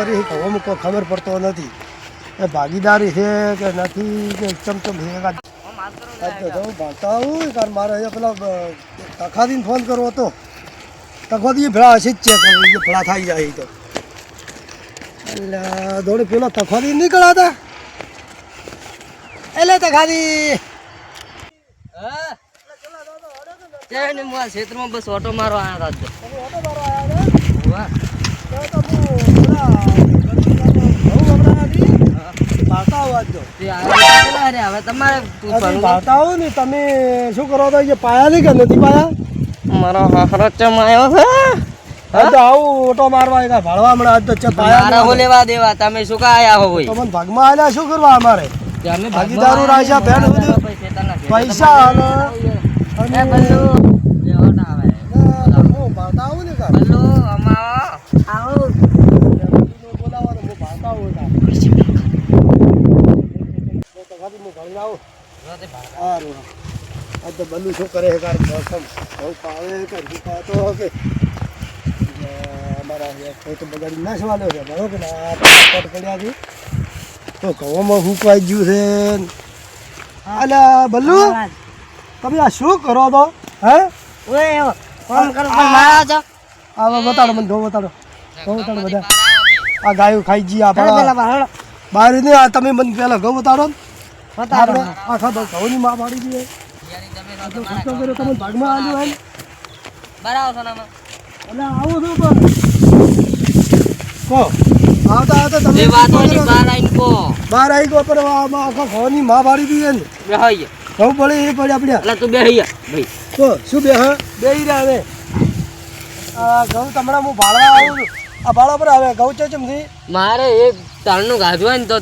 કરી કહો મૂકો ખબર પડતો નથી. એ ભાગીદારી છે કે નથી કે ચમચમ છે ભાગતા હોય કારણ મારે પેલા તખાદીને ફોન કરવો હતો. તખવાદી ભેળા હશે જ છે ભેળા થઈ જાય તો. એટલે દોડી પેલો તખવાદી નીકળાતા એટલે તખાદી. હું? આ ક્ષેત્રમાં બસ ઓટો મારવા આવ્યા હતા? વાહ. તો તો હું પેલા ઘઉં વપરાયાથી આવો આજનો. તે આવ્યા પેલા રે, હવે તમારે આ તમે પૂછવાનું ભાવતા આવો ને તમે શું કરો તો એ પાયા નહીં કે નથી પાયા? મારો હારો ચમ છે. તો આવું ઓટો મારવા આજ તો છે પાયા હો લેવા દેવા? તમે શું કા આયા હો ભાઈ તો મને ભાગમાં આલ્યા શું કરવા અમારે? ભાગીદારો ભેણ પૈસા અને- એ અને- બલ્લુ, એ ઓટો આવે. ના, તો હું ભાવતા આવું ને કાં? બલ્લુ, આમાં આવો. બોલાવવાનું, હું ભાવતા આવું કાં. તો તો ખાલી હું ભણી આવું. સારું આ તો બલ્લુ શું કરે કાર મોસમ? બહુ પાવે કે હજી પાતો કે અમારા કોઈ તો બગાડી ના સવાલ્યો છે બરોબર આ પટ પડ્યા છે. તો ઘઉંમાં હુકવાઈ ગયું છે? અલ્યા બલ્લુ તમે આ શું કરો તો હે? ઓય, ફોન કરો, પણ મારા છો. આ બતાડો મને ધો બતાડો. ધો બતાડો બધા. આ ગાયો ખાઈ જી આ બહાર. નહીં આ તમે મને પેલા ઘઉં બતાડો ને. બતાડો. આપણે આખા ઘઉંની માં પાડી દઈએ ખર્ચો કર્યો તમે ભાગમાં આવ્યો એમ? બરાબર એટલે આવું છું પણ. કહો આવતા આવતા તમે એ વાતો ની બહાર આવી ગયો પણ આખા ઘઉંની માં પાડી દઈએ ને. ઘઉં પડે એ પડ્યા પડ્યા એટલે તું જા, ભાઈ તો શું બે હા? બે રહ્યા હવે. આ ઘઉં તમારા હું ભાડવા આવું છું. આ ભાડા પર આવે. ઘઉં છે ચમથી? મારે એક તાળનું ગાધું હોય ને તો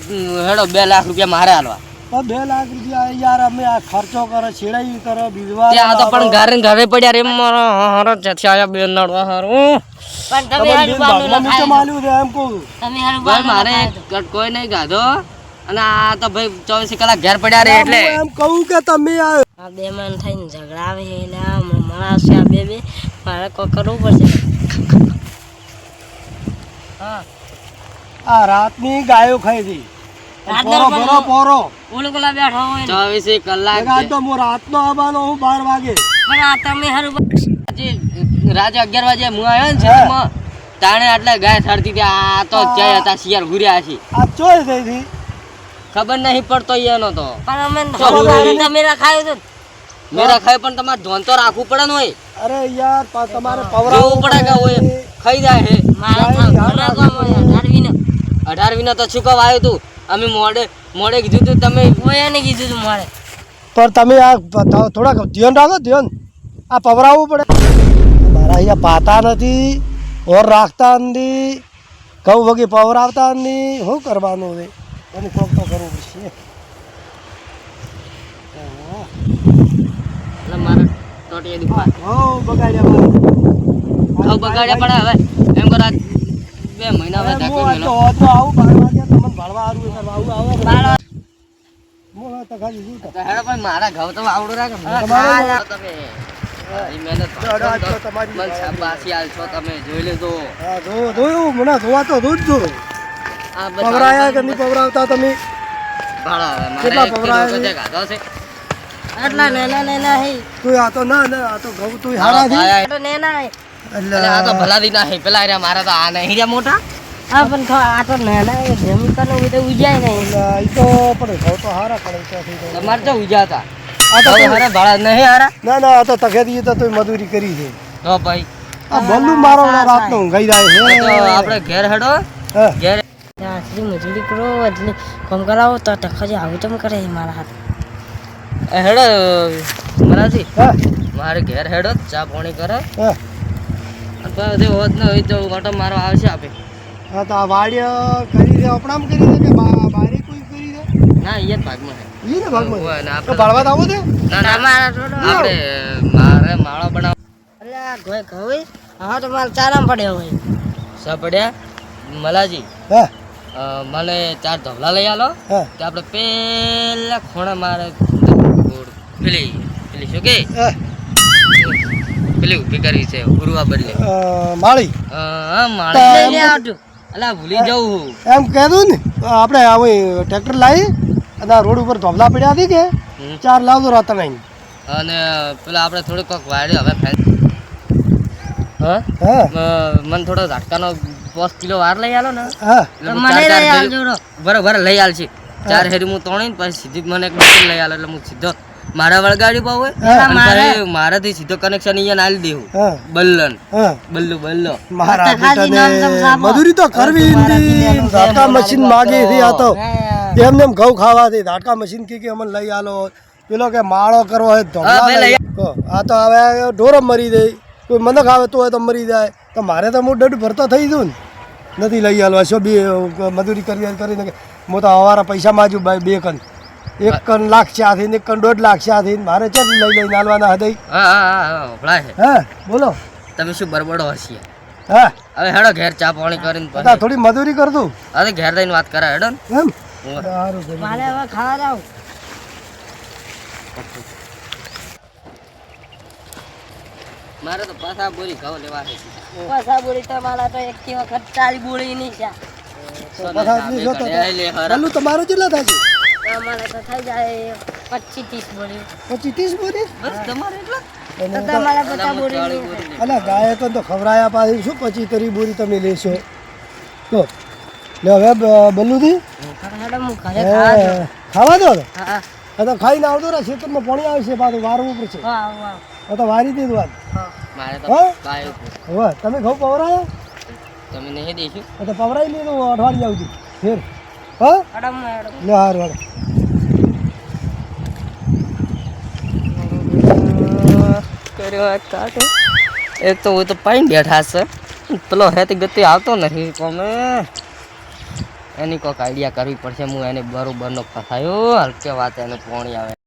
હેડો બે લાખ રૂપિયા મારે હાલવા. બે લાખ રૂપિયા યાર અમે આ ખર્ચો કરે છેડાઈ કરે બીજવા તે આ તો પણ ઘરે ને ઘરે પડ્યા રે મારો હારો છછાયા બે નડવા હારું તમારે બેન માલ્યું છે એમ કહું. મારે કોઈ નહીં ગાધો. અને આ તો ભાઈ ચોવીસ કલાક ઘેર પડ્યા રે એટલે. એમ કહું કે તમે આ આ બે મન થઈને ઝઘડા આવે એટલે આ મળાશે આ બે બે. મારે કોઈ કરવું પડશે. હા આ રાતની ગાયો ખાઈ હતી. પોરો પોરો પોરો. ઓલો બેઠો હોય ને. ચોવીસ કલાક આજ તો હું રાતનો આવવાનો હું બાર વાગે. પણ આ તમે હારું આજે રાતે વાગે હું આવ્યો ને શહેરમાં તાણે આટલે ગાય થડતી હતી. આ તો જય હતા શિયાળ ઘૂર્યા છે આ ચોય થઈ હતી. ખબર નહીં પડતો એનો તો. પણ અમે તમે રાખાયું છે મેરા ખાય પણ તમારે ધોન તો રાખવું પડે ને હોય. અરે યાર તમારે જોવું પડે કે હોય ખાઈ જાય હે. મારે અઢાર વિના. તો છુકવ આવ્યું તું? અમે મોડે મોડે કીધું તું તમે એને કીધું તું મોડે. પણ તમે આ થોડાક ધ્યાન રાખો ધ્યાન. આ પવરાવવું પડે. મારા અહીંયા પાતા નથી ઓર રાખતા નથી ઘઉં વગી પવરાવતા નથી. શું કરવાનું હવે? એનું કોક તો કરવું પડશે. બગાડ્યા પડે હવે. એમ કરો બે મહિના હવે આવું ભાળવા હારું એ કરવા આવે બાળો. હું તો ખાલી હેડો જોવા તો જોઉં જ જો આ બધા પવરાયા કે નહીં પવરાવતા તમે ભાડો હવે મારે કેટલા એક કિલો પવરાયા તો છે? તે ગાધો છે આટલા નેના નેના હે તું આ ના એટલે એટલે પેલા મારા તો આ નહીં મોટા હા પણ ખા આ તો નેના હે જમી તો ઉજાય નહીં. ઈ તો પણ ઘઉં તો હારા પડે છે. તમારે તો ઉજા આ તો હારા ભાડા નહીં હારા? ના ના આ તો તખેદી તો તોય મજૂરી કરી છે. તો ભાઈ. આ ભલું મારો રાતનો ઊંઘાઈ જાય તો આપણે ઘેર હેડો. હા. ઘેર આટલી મજૂરી કરો એટલે કામ કરાવો તો ટખજી આવું ચમ કરે મારા હાથ. હેડો મરાજી મારે ઘેર હેડો ચા પાણી કરે. પછી હોત ન હોય તો ઓટો મારો આવશે આપે. હા તો આ વાડિય કરી દે અપણામ કરી દે કે બા- બારી કોઈ કરી દે? ના અહીંયા ભાગમાં છે. ઈ ને ભાગમાં તો ભાળવા તો છે? ના ના મારા આપણે મારે માળો બનાવ હા તો મારે ચારામ પડ્યો હોય. સા પડ્યા? મલાજી. હા? મને ચાર ધોલા લઈ આલો. હા? આપણે પેલા ખૂણા મારે પેલી પેલી શું કે? પેલી ઊભી કરી છે ઉરવા બદલે. માળી? હા તો માળી લઈને આવજો. અલા ભૂલી જાઉં એમ કહેતું ને આપણે અહીં ટ્રેક્ટર લાવી અને આ રોડ ઉપર ધોબલા પડ્યા હતી કે ચાર લાવજો રાત નહીં. અને પેલા આપણે થોડીક કોક વાળ્યું હવે હા? મને થોડો ઝાટકાનો પાંચ કિલો વાર લઈ આલો ને. બરોબર લઈ આલ ચાર હેરી હું તોડીને પછી સીધી મને એક લઈ આલો એટલે હું સીધો મારા વળગાડી પાવ મારાથી સીધો કનેક્શન અહીંયા નાલી દેવું. બલ્લન. બલ્લુ બલ્લો. મારા. મજૂરી તો કરવી ધાટકા મશીન માગી હતી આ તો. એમને એમ ઘઉં ખાવાથી ધાટકા મશીન કે કે અમને લઈ આલો. પેલો કે માળો કરવો હોય તો. આ તો હવે ઢોરમ મરી જાય. કોઈ મને ખાવે તો હોય તો મરી જાય. તો મારે તો હું ડડ ભરતો થઈ જઉં ને. નથી લઈ આલો હશો બી મજૂરી કરી કરીને મોટા અવારા તો હવારા પૈસા માજુ બે કન. એક કન લાખ છે આથી એક કન દોઢ લાખ છે આથી મારે છે લઈ લઈને હાલવાના હૃદય. હા હા હા હા છે. હા બોલો. તમે શું બરબડો હસીએ હા. હવે હેડો ઘેર ચા પાણી કરીને પછી. થોડી મજૂરી કર દઉં અરે ઘેર જઈને વાત કરે હેડો ને. એમ. મારે હવે ખાવા જાવ. મારે તો પાસા બોરી ઘઉં લેવા છે. પાસા બોરી તો મારા તો એક વખત ચાલી બોલી નહીં છે તમારે કેટલા થાય છે? અમારે તો થઈ જાય પચીસ ત્રીસ બોલી પચીસ ત્રીસ બોરી? બસ તમારે એટલા? અને તો તમારા પચાસ અલા, હું બોલી ચાળી નહીં બોરી લે. અલા ગાયકો તો ખવડાયા પાછી શું પચીસ તરી બોરી તમે લેશો? તો લે હવે બલ્લુથી હેડો હું ઘરે ખાવા હે, જાઉં ખાવા દો ને હા આ તો ખાઈને આવતો ને ખેતરમાં પાણી આવશે પાછું વારવું પડશે. હા તો વારી દીધું વાત તમે ઘઉં પવરાયા? તમે નહીં દઈશું આ તો પવરાઈ લીધું અઠવાડિયા આવતી ફેર. હા? લે હારું હારું. એક તો હું તો પાઈ બેઠા છે. પેલો હેતી ગતિ આવતો નથી કોમે. એની કોઈક આઈડિયા કરવી પડશે હું એને બરોબરનો ફસાયો હલકે વાત એને પોણી આવે.